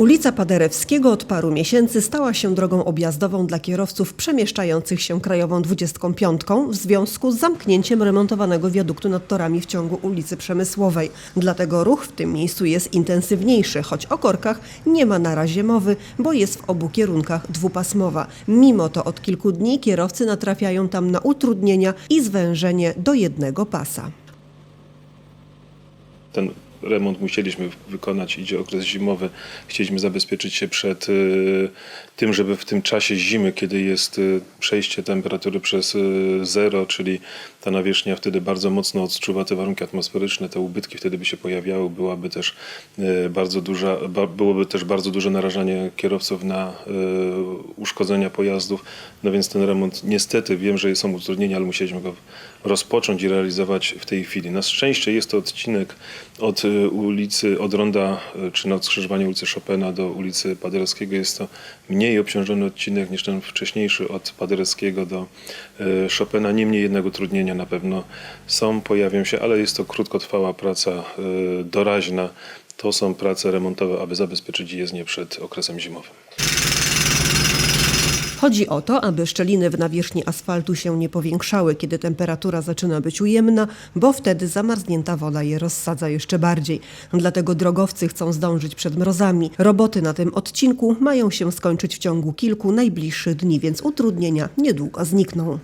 Ulica Paderewskiego od paru miesięcy stała się drogą objazdową dla kierowców przemieszczających się krajową 25 w związku z zamknięciem remontowanego wiaduktu nad torami w ciągu ulicy Przemysłowej. Dlatego ruch w tym miejscu jest intensywniejszy, choć o korkach nie ma na razie mowy, bo jest w obu kierunkach dwupasmowa. Mimo to od kilku dni kierowcy natrafiają tam na utrudnienia i zwężenie do jednego pasa. ten remont musieliśmy wykonać, idzie okres zimowy. Chcieliśmy zabezpieczyć się przed y, tym, żeby w tym czasie zimy, kiedy jest y, przejście temperatury przez y, zero, czyli ta nawierzchnia wtedy bardzo mocno odczuwa te warunki atmosferyczne, te ubytki wtedy by się pojawiały, byłaby też bardzo duża, byłoby też bardzo duże narażanie kierowców na uszkodzenia pojazdów. No więc ten remont niestety wiem, że są utrudnienia, ale musieliśmy go rozpocząć i realizować w tej chwili. Na szczęście jest to odcinek od ulicy, od ronda, y, czy na skrzyżowanie ulicy Chopina do ulicy Paderewskiego. Jest to mniej obciążony odcinek niż ten wcześniejszy od Paderewskiego do y, Chopina. Niemniej jednak utrudnienia na pewno są, pojawią się, ale jest to krótkotrwała praca y, doraźna. To są prace remontowe, aby zabezpieczyć jezdnię przed okresem zimowym. Chodzi o to, aby szczeliny w nawierzchni asfaltu się nie powiększały, kiedy temperatura zaczyna być ujemna, bo wtedy zamarznięta woda je rozsadza jeszcze bardziej. Dlatego drogowcy chcą zdążyć przed mrozami. Roboty na tym odcinku mają się skończyć w ciągu kilku najbliższych dni, więc utrudnienia niedługo znikną.